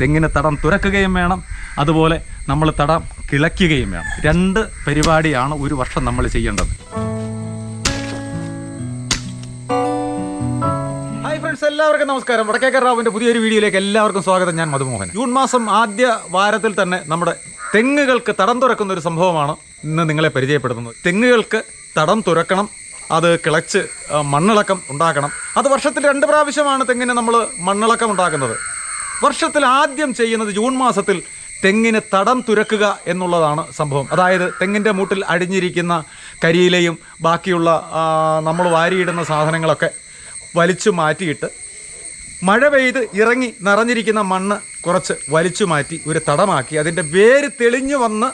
തെങ്ങിന് തടം തുരക്കുകയും വേണം. അതുപോലെ നമ്മൾ തടം കിളയ്ക്കുകയും വേണം. രണ്ട് പരിപാടിയാണ് ഒരു വർഷം നമ്മൾ ചെയ്യേണ്ടത്. ഫ്രണ്ട്സ് എല്ലാവർക്കും നമസ്കാരം. വടക്കേക്കർ റാവുവിന്റെ പുതിയൊരു വീഡിയോയിലേക്ക് എല്ലാവർക്കും സ്വാഗതം. ഞാൻ മധുമോഹൻ. ജൂൺ മാസം ആദ്യ വാരത്തിൽ തന്നെ നമ്മുടെ തെങ്ങുകൾക്ക് തടം തുറക്കുന്ന ഒരു സംഭവമാണ് ഇന്ന് നിങ്ങളെ പരിചയപ്പെടുത്തുന്നത്. തെങ്ങുകൾക്ക് തടം തുറക്കണം അത് കിളച്ച് മണ്ണിളക്കം ഉണ്ടാക്കണം. അത് വർഷത്തിൽ രണ്ട് പ്രാവശ്യമാണ് തെങ്ങിന് നമ്മൾ മണ്ണിളക്കം ഉണ്ടാക്കുന്നത്. വർഷത്തിൽ ആദ്യം ചെയ്യുന്നത് ജൂൺ മാസത്തിൽ തെങ്ങിന് തടം തുരക്കുക എന്നുള്ളതാണ് സംഭവം. അതായത് തെങ്ങിന്റെ മൂട്ടിൽ അടിഞ്ഞിരിക്കുന്ന കരിയിലയും ബാക്കിയുള്ള നമ്മൾ വാരിയിടുന്ന സാധനങ്ങളൊക്കെ വലിച്ചു മാറ്റിയിട്ട് മഴ പെയ്ത് ഇറങ്ങി നിറഞ്ഞിരിക്കുന്ന മണ്ണ് കുറച്ച് വലിച്ചു മാറ്റി ഒരു തടമാക്കി. അതിന്റെ വേര് തെളിഞ്ഞു വന്ന്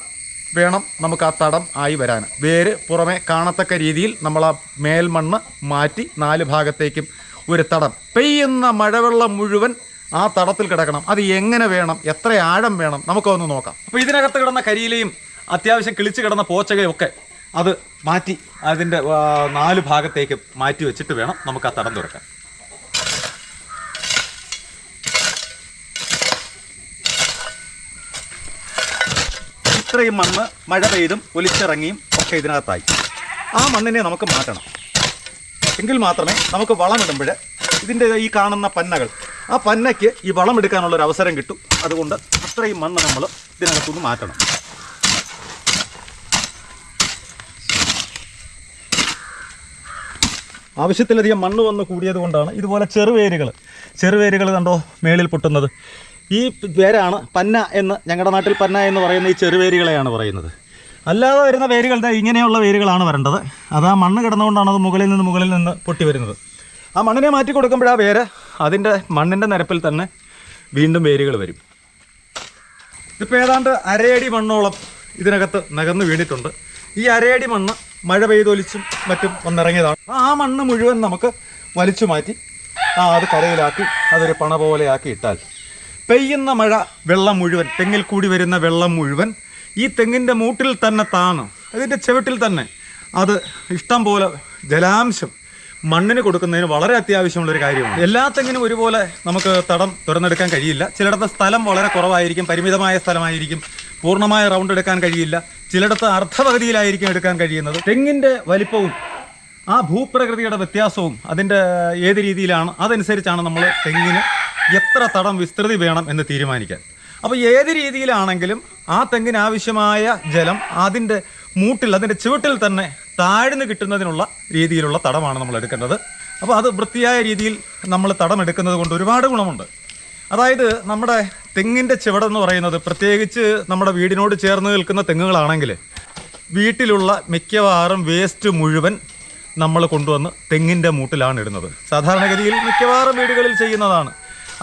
വേണം നമുക്ക് ആ തടം ആയി വരാൻ. വേര് പുറമെ കാണത്തക്ക രീതിയിൽ നമ്മൾ ആ മേൽമണ്ണ് മാറ്റി നാല് ഭാഗത്തേക്കും ഒരു തടം. പെയ്യുന്ന മഴവെള്ളം മുഴുവൻ ആ തടത്തിൽ കിടക്കണം. അത് എങ്ങനെ വേണം? എത്ര ആഴം വേണം? നമുക്കൊന്ന് നോക്കാം. അപ്പോൾ ഇതിനകത്ത് കിടന്ന കരിയിലെയും അത്യാവശ്യം കിളിച്ച് കിടന്ന പോച്ചകയും ഒക്കെ അത് മാറ്റി അതിന്റെ നാല് ഭാഗത്തേക്ക് മാറ്റി വെച്ചിട്ട് വേണം നമുക്ക് ആ തടം തുറക്കാൻ. ഇത്രയും മണ്ണ് മഴ പെയ്തും ഒലിച്ചിറങ്ങിയും ഒക്കെ ഇതിനകത്തായി. ആ മണ്ണിനെ നമുക്ക് മാറ്റണം. എങ്കിൽ മാത്രമേ നമുക്ക് വളമിടുമ്പോൾ ഇതിന്റെ ഈ കാണുന്ന പന്നകൾ ആ പന്നയ്ക്ക് ഈ വളം എടുക്കാനുള്ള ഒരു അവസരം കിട്ടും. അതുകൊണ്ട് അത്രയും മണ്ണ് നമ്മൾ ഇതിനകത്തുനിന്ന് മാറ്റണം. ആവശ്യത്തിലധികം മണ്ണ് വന്ന് കൂടിയത് കൊണ്ടാണ് ഇതുപോലെ ചെറുവേരുകൾ. ചെറുവേരുകൾ കണ്ടോ മേളിൽ പൊട്ടുന്നത്. ഈ വേരാണ് പന്ന എന്ന് ഞങ്ങളുടെ നാട്ടിൽ പന്ന എന്ന് പറയുന്ന ഈ ചെറുവേരുകളെയാണ് പറയുന്നത്. അല്ലാതെ വരുന്ന വേരുകൾ ഇങ്ങനെയുള്ള വേരുകളാണ് വരേണ്ടത്. അത് ആ മണ്ണ് കിടന്നുകൊണ്ടാണ് അത് മുകളിൽ നിന്ന് മുകളിൽ നിന്ന് പൊട്ടി വരുന്നത്. ആ മണ്ണിനെ മാറ്റി കൊടുക്കുമ്പോൾ ആ വേര്. അതിന്റെ മണ്ണിന്റെ നിരപ്പിൽ തന്നെ വീണ്ടും വേരുകൾ വരും. ഇപ്പോൾ ഏതാണ്ട് അരയടി മണ്ണോളം ഇതിനകത്ത് നകന്ന് വീണിട്ടുണ്ട്. ഈ അരയടി മണ്ണ് മഴ പെയ്തൊലിച്ചും മറ്റും വന്നിറങ്ങിയതാണ്. ആ മണ്ണ് മുഴുവൻ നമുക്ക് വലിച്ചു മാറ്റി ആ അത് കരയിലാക്കി അതൊരു പണ പോലെയാക്കി ഇട്ടാൽ. പെയ്യുന്ന മഴ വെള്ളം മുഴുവൻ തെങ്ങിൽ കൂടി വരുന്ന വെള്ളം മുഴുവൻ ഈ തെങ്ങിന്റെ മൂട്ടിൽ തന്നെ താണ്. അതിന്റെ ചെവിട്ടിൽ തന്നെ അത് ഇഷ്ടം പോലെ ജലാംശം മണ്ണിന് കൊടുക്കുന്നതിന് വളരെ അത്യാവശ്യമുള്ള ഒരു കാര്യമാണ്. എല്ലാത്തെങ്കിലും ഒരുപോലെ നമുക്ക് തടം തുറന്നെടുക്കാൻ കഴിയില്ല. ചിലയിടത്ത് സ്ഥലം വളരെ കുറവായിരിക്കും പരിമിതമായ സ്ഥലമായിരിക്കും പൂർണമായ റൗണ്ട് എടുക്കാൻ കഴിയില്ല. ചിലയിടത്ത് അർദ്ധപകുതിയിലായിരിക്കും എടുക്കാൻ കഴിയുന്നത്. തെങ്ങിന്റെ വലിപ്പവും ആ ഭൂപ്രകൃതിയുടെ വ്യത്യാസവും അതിന്റെ ഏത് രീതിയിലാണ് അതനുസരിച്ചാണ് നമ്മൾ തെങ്ങിന് എത്ര തടം വിസ്തൃതി വേണം എന്ന് തീരുമാനിക്കാൻ. അപ്പോൾ ഏത് രീതിയിലാണെങ്കിലും ആ തെങ്ങിന് ആവശ്യമായ ജലം അതിന്റെ മൂട്ടിൽ അതിന്റെ ചുവട്ടിൽ തന്നെ താഴ്ന്നു കിട്ടുന്നതിനുള്ള രീതിയിലുള്ള തടമാണ് നമ്മൾ എടുക്കേണ്ടത്. അപ്പോൾ അത് വൃത്തിയായ രീതിയിൽ നമ്മൾ തടം എടുക്കുന്നത് കൊണ്ട് ഒരുപാട് ഗുണമുണ്ട്. അതായത് നമ്മുടെ തെങ്ങിന്റെ ചുവടെന്ന് പറയുന്നത് പ്രത്യേകിച്ച് നമ്മുടെ വീടിനോട് ചേർന്ന് നിൽക്കുന്ന തെങ്ങുകളാണെങ്കിൽ വീട്ടിലുള്ള മിക്കവാറും വേസ്റ്റ് മുഴുവൻ നമ്മൾ കൊണ്ടുവന്ന് തെങ്ങിന്റെ മൂട്ടിലാണ് ഇടുന്നത്. സാധാരണഗതിയിൽ മിക്കവാറും വീടുകളിൽ ചെയ്യുന്നതാണ്.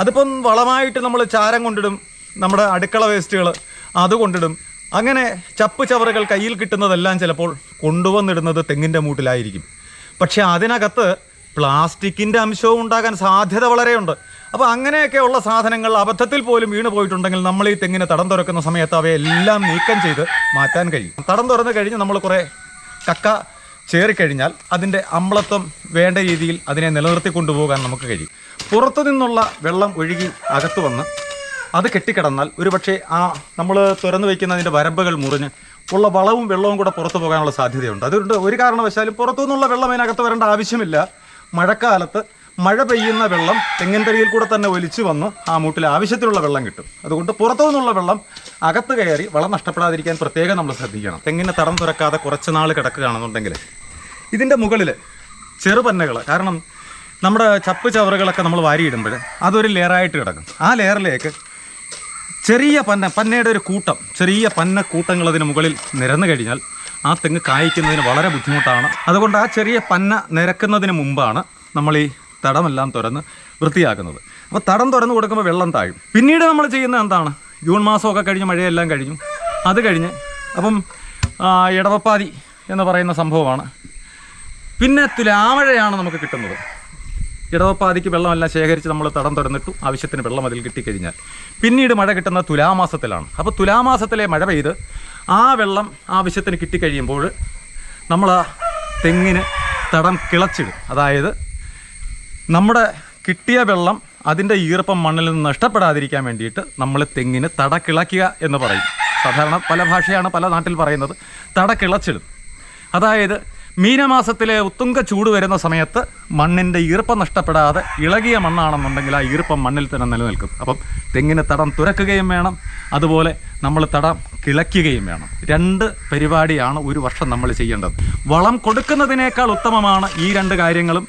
അതിപ്പം വളമായിട്ട് നമ്മൾ ചാരം കൊണ്ടിടും നമ്മുടെ അടുക്കള വേസ്റ്റുകൾ അത് കൊണ്ടിടും അങ്ങനെ ചപ്പ് ചവറുകൾ കയ്യിൽ കിട്ടുന്നതെല്ലാം ചിലപ്പോൾ കൊണ്ടുവന്നിടുന്നത് തെങ്ങിന്റെ മൂട്ടിലായിരിക്കും. പക്ഷേ അതിനകത്ത് പ്ലാസ്റ്റിക്കിന്റെ അംശവും ഉണ്ടാകാൻ സാധ്യത വളരെയുണ്ട്. അപ്പോൾ അങ്ങനെയൊക്കെയുള്ള സാധനങ്ങൾ അബദ്ധത്തിൽ പോലും വീണ് പോയിട്ടുണ്ടെങ്കിൽ നമ്മൾ ഈ തെങ്ങിനെ തടം തുറക്കുന്ന സമയത്ത് അവയെല്ലാം നീക്കം ചെയ്ത് മാറ്റാൻ കഴിയും. തടം തുറന്ന് കഴിഞ്ഞ് നമ്മൾ കുറേ കക്ക ചേറിക്കഴിഞ്ഞാൽ അതിന്റെ അമ്ലത്വം വേണ്ട രീതിയിൽ അതിനെ നിലനിർത്തി കൊണ്ടുപോകാൻ നമുക്ക് കഴിയും. പുറത്തു നിന്നുള്ള വെള്ളം ഒഴുകി അകത്തു വന്ന് അത് കെട്ടിക്കിടന്നാൽ ഒരുപക്ഷെ ആ നമ്മൾ തുറന്നു വയ്ക്കുന്നതിന്റെ വരമ്പുകൾ മുറിഞ്ഞ് ഉള്ള വളവും വെള്ളവും കൂടെ പുറത്തു പോകാനുള്ള സാധ്യതയുണ്ട്. അതുകൊണ്ട് ഒരു കാരണവശാലും പുറത്തു നിന്നുള്ള വെള്ളം അതിനകത്ത് വരേണ്ട ആവശ്യമില്ല. മഴക്കാലത്ത് മഴ പെയ്യുന്ന വെള്ളം തെങ്ങിൻതടിയിൽ കൂടെ തന്നെ ഒലിച്ചു വന്ന് ആ മൂട്ടിൽ ആവശ്യത്തിലുള്ള വെള്ളം കിട്ടും. അതുകൊണ്ട് പുറത്തു നിന്നുള്ള വെള്ളം അകത്ത് കയറി വളം നഷ്ടപ്പെടാതിരിക്കാൻ പ്രത്യേകം നമ്മൾ ശ്രദ്ധിക്കണം. തെങ്ങിന് തടം തുറക്കാതെ കുറച്ച് നാൾ കിടക്കുകയാണെന്നുണ്ടെങ്കിൽ ഇതിന്റെ മുകളിൽ ചെറുപന്നകൾ കാരണം നമ്മുടെ ചപ്പ് ചവറുകളൊക്കെ നമ്മൾ വാരിയിടുമ്പോൾ അതൊരു ലെയറായിട്ട് കിടക്കും. ആ ലെയറിലേക്ക് ചെറിയ പന്ന പന്നയുടെ ഒരു കൂട്ടം ചെറിയ പന്ന കൂട്ടങ്ങൾ അതിന് മുകളിൽ നിരന്നു കഴിഞ്ഞാൽ ആ തെങ്ങ് കായ്ക്കുന്നതിന് വളരെ ബുദ്ധിമുട്ടാണ്. അതുകൊണ്ട് ആ ചെറിയ പന്ന നിരക്കുന്നതിന് മുമ്പാണ് നമ്മൾ ഈ തടമെല്ലാം തുറന്ന് വൃത്തിയാക്കുന്നത്. അപ്പോൾ തടം തുറന്ന് കൊടുക്കുമ്പോൾ വെള്ളം താഴും. പിന്നീട് നമ്മൾ ചെയ്യുന്നത് എന്താണ്? ജൂൺ മാസമൊക്കെ കഴിഞ്ഞ് മഴയെല്ലാം കഴിഞ്ഞു. അത് കഴിഞ്ഞ് അപ്പം ഇടവപ്പാതി എന്ന് പറയുന്ന സംഭവമാണ്. പിന്നെ തുലാമഴയാണ് നമുക്ക് കിട്ടുന്നത്. ഇടവപ്പാതിക്ക് വെള്ളമെല്ലാം ശേഖരിച്ച് നമ്മൾ തടം തുറന്നിട്ടു ആവശ്യത്തിന് വെള്ളം അതിൽ കിട്ടിക്കഴിഞ്ഞാൽ. പിന്നീട് മഴ കിട്ടുന്ന തുലാമാസത്തിലാണ്. അപ്പോൾ തുലാമാസത്തിലെ മഴ പെയ്ത് ആ വെള്ളം ആവശ്യത്തിന് കിട്ടിക്കഴിയുമ്പോൾ നമ്മൾ ആ തെങ്ങിന് തടം കിളച്ചിടും. അതായത് നമ്മുടെ കിട്ടിയ വെള്ളം അതിന്റെ ഈർപ്പം മണ്ണിൽ നിന്ന് നഷ്ടപ്പെടാതിരിക്കാൻ വേണ്ടിയിട്ട് നമ്മൾ തെങ്ങിന് തട കിളയ്ക്കുക എന്ന് പറയും. സാധാരണ പല ഭാഷയാണ് പല നാട്ടിൽ പറയുന്നത്. തട കിളച്ചിടും. അതായത് മീനമാസത്തിലെ ഉത്തുങ്ക ചൂട് വരുന്ന സമയത്ത് മണ്ണിന്റെ ഈർപ്പം നഷ്ടപ്പെടാതെ ഇളകിയ മണ്ണാണെന്നുണ്ടെങ്കിൽ ആ ഈർപ്പം മണ്ണിൽ തന്നെ നിലനിൽക്കും. അപ്പം തെങ്ങിന് തടം തുരക്കുകയും വേണം. അതുപോലെ നമ്മൾ തടം കിളയ്ക്കുകയും വേണം. രണ്ട് പരിപാടിയാണ് ഒരു വർഷം നമ്മൾ ചെയ്യേണ്ടത്. വളം കൊടുക്കുന്നതിനേക്കാൾ ഉത്തമമാണ് ഈ രണ്ട് കാര്യങ്ങളും.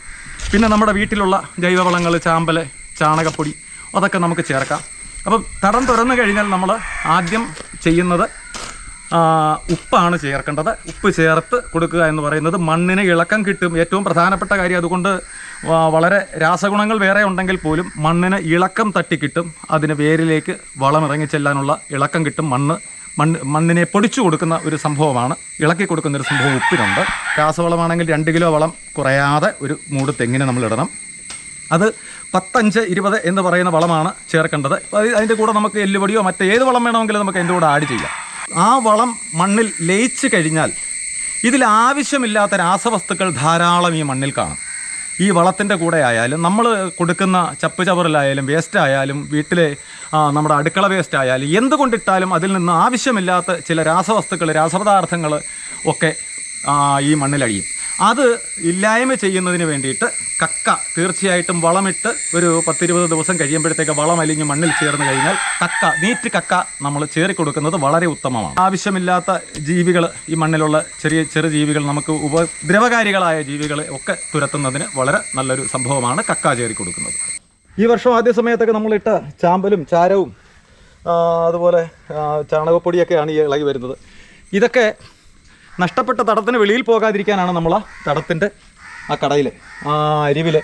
പിന്നെ നമ്മുടെ വീട്ടിലുള്ള ജൈവവളങ്ങൾ ചാമ്പൽ ചാണകപ്പൊടി അതൊക്കെ നമുക്ക് ചേർക്കാം. അപ്പം തടം തുറന്നു കഴിഞ്ഞാൽ നമ്മൾ ആദ്യം ചെയ്യുന്നത് ഉപ്പാണ് ചേർക്കേണ്ടത്. ഉപ്പ് ചേർത്ത് കൊടുക്കുക എന്ന് പറയുന്നത് മണ്ണിന് ഇളക്കം കിട്ടും. ഏറ്റവും പ്രധാനപ്പെട്ട കാര്യം അതുകൊണ്ട് വളരെ രാസഗുണങ്ങൾ വേറെ ഉണ്ടെങ്കിൽ പോലും മണ്ണിന് ഇളക്കം തട്ടിക്കിട്ടും അതിന് വേരിലേക്ക് വളം ഇറങ്ങിച്ചെല്ലാനുള്ള ഇളക്കം കിട്ടും. മണ്ണ് മണ്ണ് മണ്ണിനെ പൊടിച്ചു കൊടുക്കുന്ന ഒരു സംഭവമാണ്. ഇളക്കി കൊടുക്കുന്ന ഒരു സംഭവം ഉപ്പിനുണ്ട്. രാസവളമാണെങ്കിൽ രണ്ട് കിലോ വളം കുറയാതെ ഒരു മൂട് തെങ്ങിനെ നമ്മൾ ഇടണം. അത് പത്തഞ്ച് ഇരുപത് എന്ന് പറയുന്ന വളമാണ് ചേർക്കേണ്ടത്. അതിന്റെ കൂടെ നമുക്ക് എല്ലുപൊടിയോ മറ്റേത് വളം വേണമെങ്കിലും നമുക്ക് അതിന്റെ കൂടെ ആഡ് ചെയ്യാം. ആ വളം മണ്ണിൽ ലയിച്ചു കഴിഞ്ഞാൽ ഇതിൽ ആവശ്യമില്ലാത്ത രാസവസ്തുക്കൾ ധാരാളം ഈ മണ്ണിൽ കാണും. ഈ വളത്തിന്റെ കൂടെ ആയാലും നമ്മൾ കൊടുക്കുന്ന ചപ്പ് ചവറിലായാലും വേസ്റ്റ് ആയാലും വീട്ടിലെ നമ്മുടെ അടുക്കള വേസ്റ്റ് ആയാലും എന്തുകൊണ്ടിട്ടാലും അതിൽ നിന്ന് ആവശ്യമില്ലാത്ത ചില രാസവസ്തുക്കൾ രാസപദാർത്ഥങ്ങൾ ഒക്കെ ഈ മണ്ണിലടിയും. അത് ഇല്ലായ്മ ചെയ്യുന്നതിന് വേണ്ടിയിട്ട് കക്ക തീർച്ചയായിട്ടും വളമിട്ട് ഒരു പത്തിരുപത് ദിവസം കഴിയുമ്പോഴത്തേക്ക് വളം അലിഞ്ഞ് മണ്ണിൽ ചേർന്ന് കഴിഞ്ഞാൽ കക്ക നീറ്റ് കക്ക നമ്മൾ ചേറി കൊടുക്കുന്നത് വളരെ ഉത്തമമാണ്. ആവശ്യമില്ലാത്ത ജീവികൾ ഈ മണ്ണിലുള്ള ചെറിയ ചെറു ജീവികൾ നമുക്ക് ഉപദ്രവകാരികളായ ജീവികളെ ഒക്കെ തുരത്തുന്നതിന് വളരെ നല്ലൊരു സംഭവമാണ് കക്ക ചേറി കൊടുക്കുന്നത്. ഈ വർഷം ആദ്യ സമയത്തൊക്കെ നമ്മളിട്ട ചാമ്പലും ചാരവും അതുപോലെ ചാണകപ്പൊടിയൊക്കെയാണ് ഈ ഇളകി വരുന്നത്. ഇതൊക്കെ നഷ്ടപ്പെട്ട തടത്തിന് വെളിയിൽ പോകാതിരിക്കാനാണ് നമ്മൾ ആ തടത്തിന്റെ ആ കടയിൽ ആ അരിവിൽ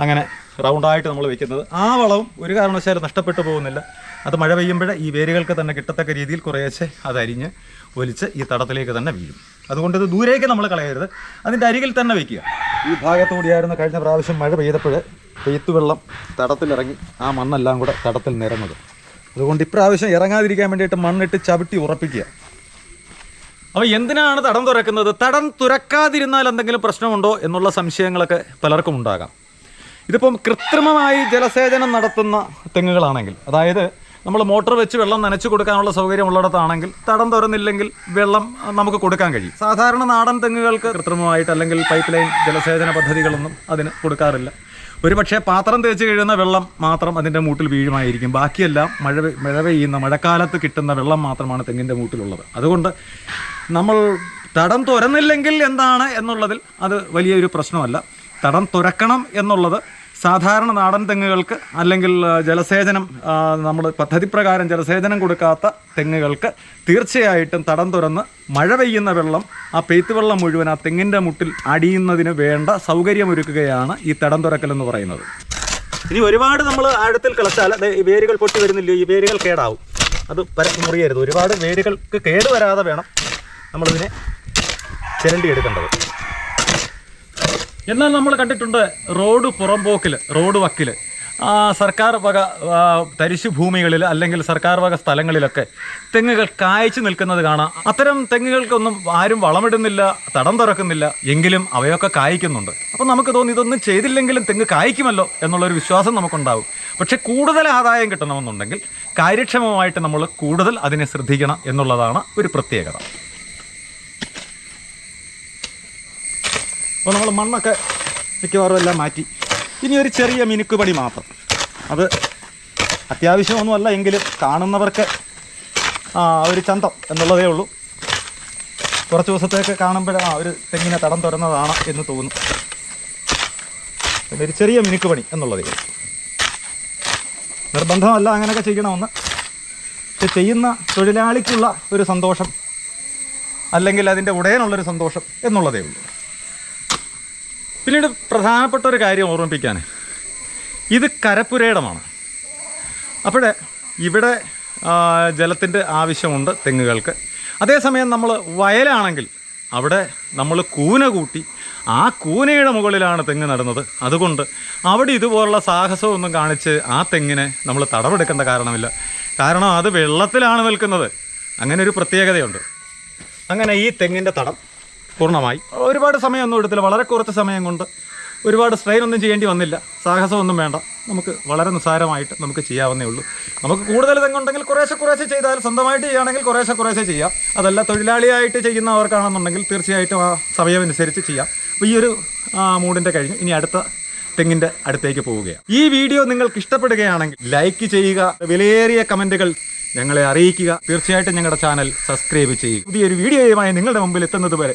അങ്ങനെ റൗണ്ടായിട്ട് നമ്മൾ വെക്കുന്നത്. ആ വളവും ഒരു കാരണവശാലും നഷ്ടപ്പെട്ടു പോകുന്നില്ല. അത് മഴ പെയ്യുമ്പോഴേ ഈ വേരുകൾക്ക് തന്നെ കിട്ടത്തക്ക രീതിയിൽ കുറേശ്ശെ അത് അരിഞ്ഞ് ഒലിച്ച് ഈ തടത്തിലേക്ക് തന്നെ വീഴും. അതുകൊണ്ട് ഇത് ദൂരേക്ക് നമ്മൾ കളയരുത്. അതിന്റെ അരികിൽ തന്നെ വെക്കുക. ഈ ഭാഗത്തുകൂടിയായിരുന്നു കഴിഞ്ഞ പ്രാവശ്യം മഴ പെയ്തപ്പോൾ പെയ്ത്തുവെള്ളം തടത്തിലിറങ്ങി ആ മണ്ണെല്ലാം കൂടെ തടത്തിൽ നിരന്നത്. അതുകൊണ്ട് ഇപ്രാവശ്യം ഇറങ്ങാതിരിക്കാൻ വേണ്ടിയിട്ട് മണ്ണിട്ട് ചവിട്ടി ഉറപ്പിക്കുക. അപ്പോൾ എന്തിനാണ് തടം തുറക്കുന്നത്? തടം തുറക്കാതിരുന്നാൽ എന്തെങ്കിലും പ്രശ്നമുണ്ടോ എന്നുള്ള സംശയങ്ങളൊക്കെ പലർക്കും ഉണ്ടാകാം. ഇതിപ്പം കൃത്രിമമായി ജലസേചനം നടത്തുന്ന തെങ്ങുകളാണെങ്കിൽ അതായത് നമ്മൾ മോട്ടോർ വെച്ച് വെള്ളം നനച്ചു കൊടുക്കാനുള്ള സൗകര്യം ഉള്ളിടത്താണെങ്കിൽ തടം തുറന്നില്ലെങ്കിൽ വെള്ളം നമുക്ക് കൊടുക്കാൻ കഴിയും. സാധാരണ നാടൻ തെങ്ങുകൾക്ക് കൃത്രിമമായിട്ട് അല്ലെങ്കിൽ പൈപ്പ് ലൈൻ ജലസേചന പദ്ധതികളൊന്നും അതിന് കൊടുക്കാറില്ല. ഒരു പക്ഷേ പാത്രം തേച്ച് കഴിയുന്ന വെള്ളം മാത്രം അതിന്റെ മൂട്ടിൽ വീഴുമായിരിക്കും. ബാക്കിയെല്ലാം മഴ മഴ പെയ്യുന്ന മഴക്കാലത്ത് കിട്ടുന്ന വെള്ളം മാത്രമാണ് തെങ്ങിന്റെ മൂട്ടിലുള്ളത്. അതുകൊണ്ട് നമ്മൾ തടം തുറന്നില്ലെങ്കിൽ എന്താണ് എന്നുള്ളതിൽ അത് വലിയൊരു പ്രശ്നമല്ല. തടം തുറക്കണം എന്നുള്ളത് സാധാരണ നാടൻ തെങ്ങുകൾക്ക് അല്ലെങ്കിൽ ജലസേചനം നമ്മൾ പദ്ധതി പ്രകാരം ജലസേചനം കൊടുക്കാത്ത തെങ്ങുകൾക്ക് തീർച്ചയായിട്ടും തടം തുറന്ന് മഴ പെയ്യുന്ന വെള്ളം ആ പെയ്ത്ത് വെള്ളം മുഴുവൻ ആ തെങ്ങിന്റെ മുട്ടിൽ അടിയുന്നതിന് വേണ്ട സൗകര്യമൊരുക്കുകയാണ് ഈ തടം തുറക്കൽ എന്ന് പറയുന്നത്. ഇനി ഒരുപാട് നമ്മൾ ആഴത്തിൽ കളച്ചാൽ വേരുകൾ പൊട്ടി വരുന്നില്ലയോ? ഈ വേരുകൾ കേടാവും. അത് പരസ്യം മുറിയരുത്. ഒരുപാട് വേരുകൾക്ക് കേട് വരാതെ വേണം നമ്മളിതിനെ ചിരണ്ടി എടുക്കേണ്ടത്. എന്നാൽ നമ്മൾ കണ്ടിട്ടുണ്ട് റോഡ് പുറംപോക്കിൽ റോഡ് വക്കിൽ സർക്കാർ വക തരിശു ഭൂമികളിൽ അല്ലെങ്കിൽ സർക്കാർ വക സ്ഥലങ്ങളിലൊക്കെ തെങ്ങുകൾ കായ്ച്ചു നിൽക്കുന്നത് കാണാം. അത്തരം തെങ്ങുകൾക്കൊന്നും ആരും വളമിടുന്നില്ല തടം തുറക്കുന്നില്ല എങ്കിലും അവയൊക്കെ കായ്ക്കുന്നുണ്ട്. അപ്പം നമുക്ക് തോന്നി ഇതൊന്നും ചെയ്തില്ലെങ്കിലും തെങ്ങ് കായ്ക്കുമല്ലോ എന്നുള്ളൊരു വിശ്വാസം നമുക്കുണ്ടാവും. പക്ഷെ കൂടുതൽ ആദായം കിട്ടണമെന്നുണ്ടെങ്കിൽ കാര്യക്ഷമമായിട്ട് നമ്മൾ കൂടുതൽ അതിനെ ശ്രദ്ധിക്കണം എന്നുള്ളതാണ് ഒരു പ്രത്യേകത. അപ്പോൾ നമ്മൾ മണ്ണൊക്കെ മിക്കവാറും എല്ലാം മാറ്റി. ഇനി ഒരു ചെറിയ മിനുക്കുപണി മാത്രം. അത് അത്യാവശ്യമൊന്നുമല്ല എങ്കിലും കാണുന്നവർക്ക് ആ ഒരു ചന്തം എന്നുള്ളതേ ഉള്ളൂ. കുറച്ച് ദിവസത്തേക്ക് കാണുമ്പോൾ ആ ഒരു തെങ്ങിനെ തടം തുറന്നതാണ് എന്ന് തോന്നുന്നു ഒരു ചെറിയ മിനുക്കുപണി എന്നുള്ളതേ ഉള്ളൂ. നിർബന്ധമല്ല അങ്ങനെയൊക്കെ ചെയ്യണമെന്ന്. ചെയ്യുന്ന തൊഴിലാളിക്കുള്ള ഒരു സന്തോഷം അല്ലെങ്കിൽ അതിന്റെ ഉടയനുള്ളൊരു സന്തോഷം എന്നുള്ളതേ ഉള്ളൂ. പിന്നീട് പ്രധാനപ്പെട്ട ഒരു കാര്യം ഓർമ്മിപ്പിക്കാൻ ഇത് കരപ്പുരയിടമാണ്. അപ്പോൾ ഇവിടെ ജലത്തിന്റെ ആവശ്യമുണ്ട് തെങ്ങുകൾക്ക്. അതേസമയം നമ്മൾ വയലാണെങ്കിൽ അവിടെ നമ്മൾ കൂന കൂട്ടി ആ കൂനയുടെ മുകളിലാണ് തെങ്ങ് നടുന്നത്. അതുകൊണ്ട് അവിടെ ഇതുപോലുള്ള സാഹസമൊന്നും കാണിച്ച് ആ തെങ്ങിനെ നമ്മൾ തടവെടുക്കേണ്ട കാരണമില്ല. കാരണം അത് വെള്ളത്തിലാണ് നിൽക്കുന്നത്. അങ്ങനെ ഒരു പ്രത്യേകതയുണ്ട്. അങ്ങനെ ഈ തെങ്ങിന്റെ തടം പൂർണമായി. ഒരുപാട് സമയമൊന്നും എടുത്തില്ല. വളരെ കുറച്ച് സമയം കൊണ്ട് ഒരുപാട് സ്ട്രെയിൻ ഒന്നും ചെയ്യേണ്ടി വന്നില്ല. സാഹസമൊന്നും വേണ്ട. നമുക്ക് വളരെ നിസ്സാരമായിട്ട് നമുക്ക് ചെയ്യാവുന്നേ ഉള്ളൂ. നമുക്ക് കൂടുതൽ ഇതെങ്ങുണ്ടെങ്കിൽ കുറേശ്ശെ കുറേശ്ശെ ചെയ്താൽ സ്വന്തമായിട്ട് ചെയ്യുകയാണെങ്കിൽ കുറേശ്ശെ കുറേശ്ശെ ചെയ്യാം. അതല്ല തൊഴിലാളിയായിട്ട് ചെയ്യുന്നവർക്കാണെന്നുണ്ടെങ്കിൽ തീർച്ചയായിട്ടും ആ സമയമനുസരിച്ച് ചെയ്യാം. അപ്പോൾ ഈ ഒരു മൂഡിന്റെ കഴിഞ്ഞ് ഇനി അടുത്ത തെങ്ങിന്റെ അടുത്തേക്ക് പോവുകയാണ്. ഈ വീഡിയോ നിങ്ങൾക്ക് ഇഷ്ടപ്പെടുകയാണെങ്കിൽ ലൈക്ക് ചെയ്യുക വിലയേറിയ കമന്റുകൾ ഞങ്ങളെ അറിയിക്കുക. തീർച്ചയായിട്ടും ഞങ്ങളുടെ ചാനൽ സബ്സ്ക്രൈബ് ചെയ്യുക. പുതിയൊരു വീഡിയോയുമായി നിങ്ങളുടെ മുമ്പിൽ എത്തുന്നത് വരെ